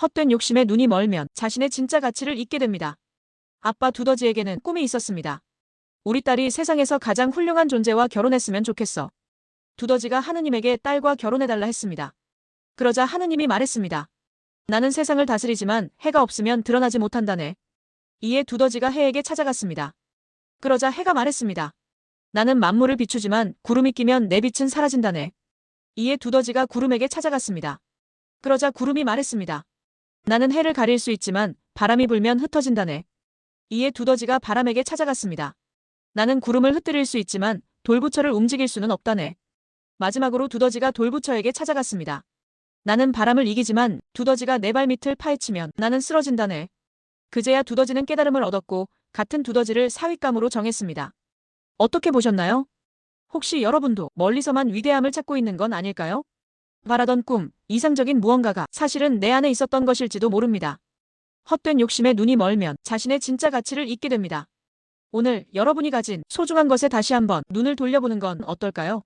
헛된 욕심에 눈이 멀면 자신의 진짜 가치를 잊게 됩니다. 아빠 두더지에게는 꿈이 있었습니다. 우리 딸이 세상에서 가장 훌륭한 존재와 결혼했으면 좋겠어. 두더지가 하느님에게 딸과 결혼해달라 했습니다. 그러자 하느님이 말했습니다. 나는 세상을 다스리지만 해가 없으면 드러나지 못한다네. 이에 두더지가 해에게 찾아갔습니다. 그러자 해가 말했습니다. 나는 만물을 비추지만 구름이 끼면 내 빛은 사라진다네. 이에 두더지가 구름에게 찾아갔습니다. 그러자 구름이 말했습니다. 나는 해를 가릴 수 있지만 바람이 불면 흩어진다네. 이에 두더지가 바람에게 찾아갔습니다. 나는 구름을 흩뜨릴 수 있지만 돌부처를 움직일 수는 없다네. 마지막으로 두더지가 돌부처에게 찾아갔습니다. 나는 바람을 이기지만 두더지가 내 발밑을 파헤치면 나는 쓰러진다네. 그제야 두더지는 깨달음을 얻었고 같은 두더지를 사윗감으로 정했습니다. 어떻게 보셨나요? 혹시 여러분도 멀리서만 위대함을 찾고 있는 건 아닐까요? 바라던 꿈, 이상적인 무언가가 사실은 내 안에 있었던 것일지도 모릅니다. 헛된 욕심에 눈이 멀면 자신의 진짜 가치를 잊게 됩니다. 오늘 여러분이 가진 소중한 것에 다시 한번 눈을 돌려보는 건 어떨까요?